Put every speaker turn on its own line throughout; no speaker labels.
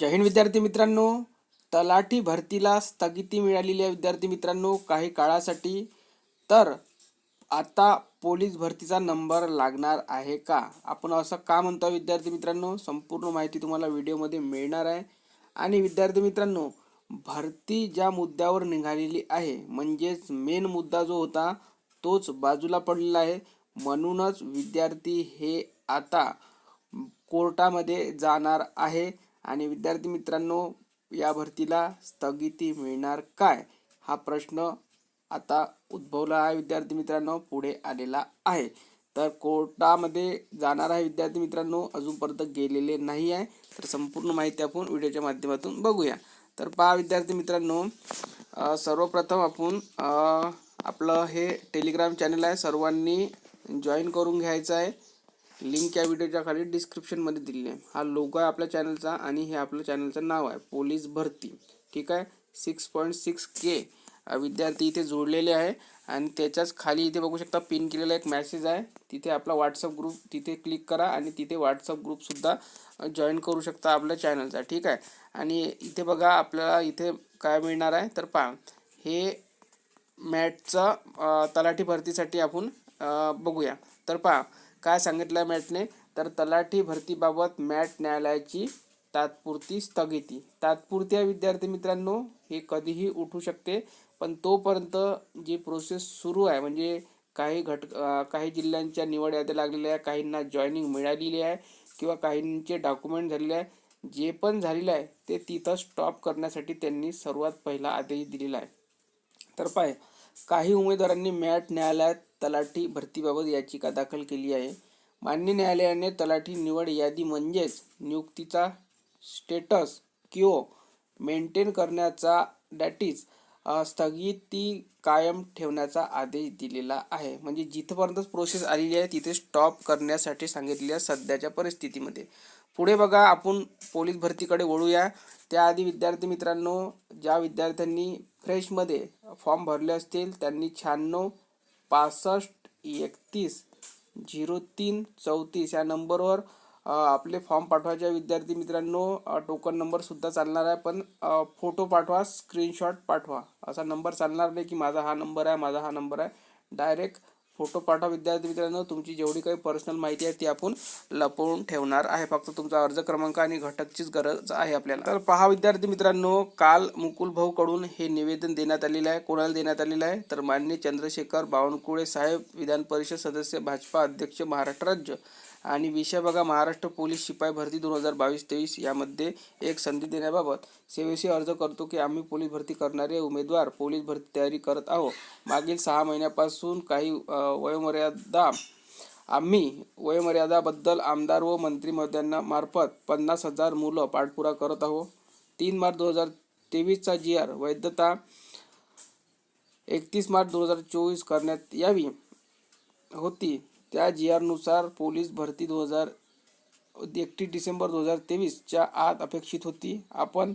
जय हिंद विद्यार्थी मित्रांनो. तलाठी भरतीला स्थगिती मिळालेली आहे विद्यार्थी मित्रांनो काही काळासाठी. तर आता पोलीस भरतीचा नंबर लागणार आहे का? आपण असं का म्हणतो विद्यार्थी मित्रांनो? संपूर्ण माहिती तुम्हाला व्हिडिओमध्ये मिळणार आहे. आणि विद्यार्थी मित्रांनो भरती ज्या मुद्द्यावर निघालेली आहे म्हणजेच मेन मुद्दा जो होता तोच बाजूला पडलेला आहे. म्हणूनच विद्यार्थी हे आता कोर्टामध्ये जाणार आहे. आणि विद्यार्थी मित्रांनो या भरतीला स्थगिती मिळणार काय? हा प्रश्न आता उद्भवला आहे विद्यार्थी मित्रांनो पुढे आलेला आहे. तर कोर्टामध्ये जाणार आहे विद्यार्थी मित्रांनो अजूनपर्यंत गेलेले नाही आहे. तर संपूर्ण माहिती आपण व्हिडिओच्या माध्यमातून बघूया. तर पहा विद्यार्थी मित्रांनो सर्वप्रथम आपण आपलं हे टेलिग्राम चॅनल आहे. सर्वांनी जॉईन करून घ्यायचं आहे. लिंक या व्हिडिओच्या खाली डिस्क्रिप्शनमध्ये दिली आहे. हा लोगो आहे आपल्या चॅनलचा आणि हे आपलं चॅनलचं नाव आहे. पोलीस भरती. ठीक आहे? सिक्स पॉईंट सिक्स के विद्यार्थी इथे जोडलेले आहे आणि त्याच्याच खाली इथे बघू शकता पिन केलेला एक मॅसेज आहे. तिथे आपला व्हॉट्सअप ग्रुप तिथे क्लिक करा आणि तिथे व्हॉट्सअप ग्रुपसुद्धा जॉईन करू शकता आपल्या चॅनलचा ठीक आहे? आणि इथे बघा आपल्याला इथे काय मिळणार आहे? तर पहा हे मॅटचं तलाठी भरतीसाठी आपण बघूया. तर पहा काय सांगितलं आहे मॅटने? तर तलाठी भरतीबाबत मॅट न्यायालयाची तात्पुरती स्थगिती. तात्पुरती आहे विद्यार्थी मित्रांनो हे कधीही उठू शकते पण तोपर्यंत जी प्रोसेस सुरू आहे म्हणजे काही घट काही जिल्ह्यांच्या निवड याद्या लागलेल्या आहे काहींना जॉईनिंग मिळालेली आहे किंवा काहींचे डॉक्युमेंट झालेले आहे जे पण झालेलं आहे ते तिथं स्टॉप करण्यासाठी त्यांनी सर्वात पहिला आदेश दिलेला आहे. तर पाय काही उमेदवारांनी मॅट न्यायालयात तलाठी भरतीबाबत याचिका दाखल केली आहे. मान्य न्यायालयाने तलाठी निवड यादी म्हणजेच नियुक्तीचा स्टेटस किओ मेंटेन करण्याचा दॅट इज स्थगिती कायम ठेवण्याचा आदेश दिलेला आहे. म्हणजे जिथपर्यंत प्रोसेस आलेली आहे तिथे स्टॉप करण्यासाठी सांगितलेल्या आहे सध्याच्या परिस्थितीमध्ये. पुढे बघा आपण पोलीस भरतीकडे वळूया. त्याआधी विद्यार्थी मित्रांनो ज्या विद्यार्थ्यांनी फ्रेशमध्ये फॉर्म भरले असतील त्यांनी शहाण्णव पासष्ट एकतीस झिरो तीन चौतीस या नंबरवर आपले फॉर्म पाठवायचे. विद्यार्थी मित्रांनो टोकन नंबरसुद्धा चालणार आहे पण फोटो पाठवा स्क्रीनशॉट पाठवा. असा नंबर चालणार नाही की माझा हा नंबर आहे माझा हा नंबर आहे. डायरेक्ट फोटो पाठवा विद्यार्थी मित्रांनो. तुमची जेवढी काही पर्सनल माहिती आहे ती आपण लपवून ठेवणार आहे. फक्त तुमचा अर्ज क्रमांक आणि घटकचीच गरज आहे आपल्याला. तर पहा विद्यार्थी मित्रांनो काल मुकुल भाऊ कडून हे निवेदन देण्यात आलेलं आहे. कोणाला देण्यात आलेलं आहे? तर मान्य चंद्रशेखर बावनकुळे साहेब विधान परिषद सदस्य भाजपा अध्यक्ष महाराष्ट्र राज्य आणि विषय बघा महाराष्ट्र पोलीस शिपाई भरती दोन हजार बावीस तेवीस यामध्ये एक संधी देण्याबाबत. सेवेशी अर्ज करतो की आम्ही पोलीस भरती करणारे उमेदवार पोलीस भरती तयारी करत आहोत. मागील सहा महिन्यापासून काही वयोमर्यादा आम्ही वयोमर्यादाबद्दल आमदार व मंत्री महोदयांना मार्फत पन्नास हजार मुलं पाठपुरा करत आहोत. तीन मार्च दोन हजार तेवीसचा जी आर वैधता एकतीस मार्च दोन हजार चोवीस करण्यात यावी होती. त्या जी आरनुसार पोलीस भरती दोन हजार एकतीस डिसेंबर दोन हजार तेवीसच्या आत अपेक्षित होती. आपण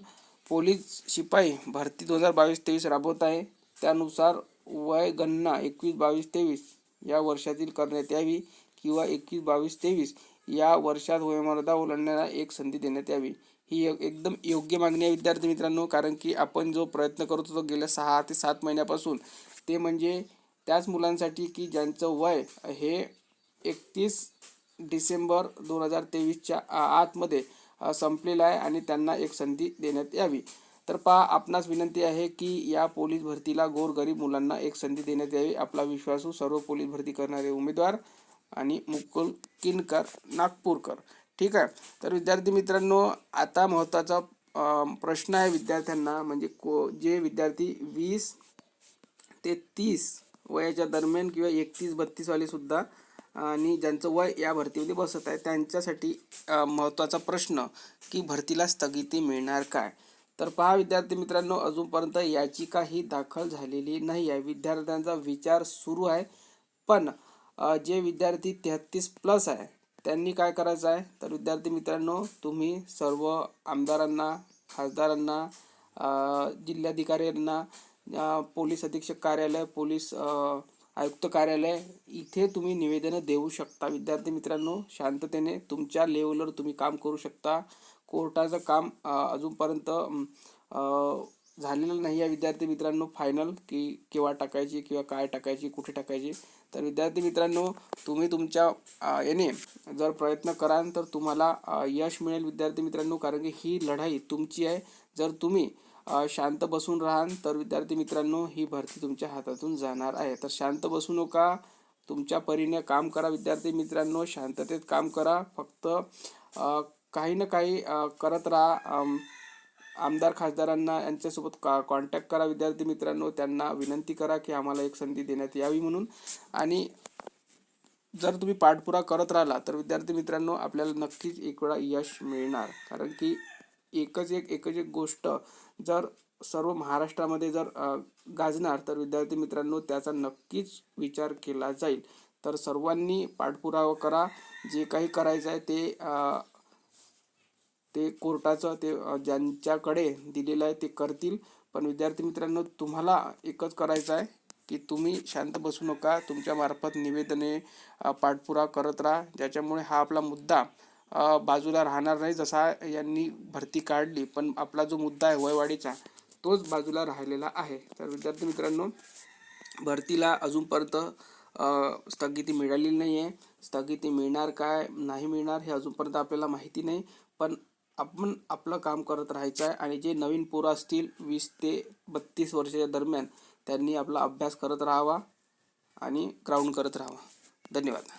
पोलीस शिपाई भरती दोन हजार बावीस तेवीस राबवत आहे. त्यानुसार वय गणना एकवीस बावीस तेवीस या वर्षातील करण्यात यावी किंवा एकवीस बावीस तेवीस या वर्षात वयोमर्यादा ओलांडण्याला एक संधी देण्यात यावी. ही एक- एकदम योग्य मागणी आहे विद्यार्थी मित्रांनो कारण की आपण जो प्रयत्न करत होतो गेल्या सहा ते सात महिन्यापासून ते म्हणजे त्याच मुलांसाठी की ज्यांचं वय हे एकतीस डिसेंबर दोन हजार तेवीसच्या आतमध्ये संपलेला आहे आणि त्यांना एक संधी देण्यात यावी. तर पहा आपणास विनंती आहे की या पोलीस भरतीला गोरगरीब मुलांना एक संधी देण्यात यावी आपला विश्वासू सर्व पोलीस भरती करणारे उमेदवार आणि मुकुल किनकर नागपूरकर. ठीक आहे? तर विद्यार्थी मित्रांनो आता महत्त्वाचा प्रश्न आहे विद्यार्थ्यांना म्हणजे को जे विद्यार्थी वीस ते तीस वयाच्या दरम्यान किंवा एकतीस बत्तीसवालेसुद्धा सुद्धा आणि ज्यांचं वय या भरतीमध्ये बसत आहे त्यांच्यासाठी महत्त्वाचा प्रश्न की भरतीला स्थगिती मिळणार काय? तर पहा विद्यार्थी मित्रांनो अजूनपर्यंत याचिका ही दाखल झालेली नाही आहे. विद्यार्थ्यांचा विचार सुरू आहे. पण जे विद्यार्थी तेहत्तीस प्लस आहे त्यांनी काय करायचं आहे? तर विद्यार्थी मित्रांनो तुम्ही सर्व आमदारांना खासदारांना जिल्हाधिकाऱ्यांना पोलीस अधीक्षक कार्यालय पोलीस आयुक्त कार्यालय इथे तुम्ही निवेदनं देऊ शकता. विद्यार्थी मित्रांनो शांततेने तुमच्या लेवलवर तुम्ही काम करू शकता. कोर्टाचं काम अजूनपर्यंत झालेलं नाही आहे. विद्यार्थी मित्रांनो फायनल की केव्हा टाकायची किंवा काय टाकायची कुठे टाकायची? तर विद्यार्थी मित्रांनो तुम्ही तुमच्या याने जर प्रयत्न कराल तर तुम्हाला यश मिळेल विद्यार्थी मित्रांनो कारण की ही लढाई तुमची आहे. जर तुम्ही शांत बसून राहाल तर विद्यार्थी मित्रांनो ही भरती तुमच्या हातातून जाणार आहे. तर शांत बसू नका. तुमच्या परीने काम करा विद्यार्थी मित्रांनो. शांततेत काम करा. फक्त काही ना काही करत राहा. आमदार खासदारांना यांच्यासोबत का कॉन्टॅक्ट करा विद्यार्थी मित्रांनो. त्यांना विनंती करा की आम्हाला एक संधी देण्यात यावी म्हणून. आणि जर तुम्ही पाठपुरा करत राहिला तर विद्यार्थी मित्रांनो आपल्याला नक्कीच एक वेळा यश मिळणार. कारण की एकच एक एकच एक गोष्ट जर सर्व महाराष्ट्रामध्ये जर गाजणार तर विद्यार्थी मित्रांनो त्याचा नक्कीच विचार केला जाईल. तर सर्वांनी पाठपुरावा करा. जे काही करायचं आहे ते ते कोर्टाचं ते ज्यांच्याकडे दिलेलं आहे ते करतील. पण विद्यार्थी मित्रांनो तुम्हाला एकच करायचं आहे की तुम्ही शांत बसू नका. तुमच्या मार्फत निवेदने पाठपुरा पाठपुरावा करत राहा. ज्याच्यामुळे हा आपला मुद्दा बाजूला राहणार नाही जसा यांनी भरती काढली पण आपला जो मुद्दा आहे वयवाढीचा तोच बाजूला राहिलेला आहे. तर विद्यार्थी मित्रांनो भरतीला अजूनपर्यंत स्थगिती मिळालेली नाही आहे स्थगिती मिळणार काय नाही मिळणार हे अजूनपर्यंत आपल्याला माहिती नाही. पण आपण आपलं काम करत राहायचं आहे आणि जे नवीन पोरं असतील वीस ते बत्तीस वर्षाच्या दरम्यान त्यांनी आपला अभ्यास करत राहावा आणि ग्राउंड करत राहावा. धन्यवाद.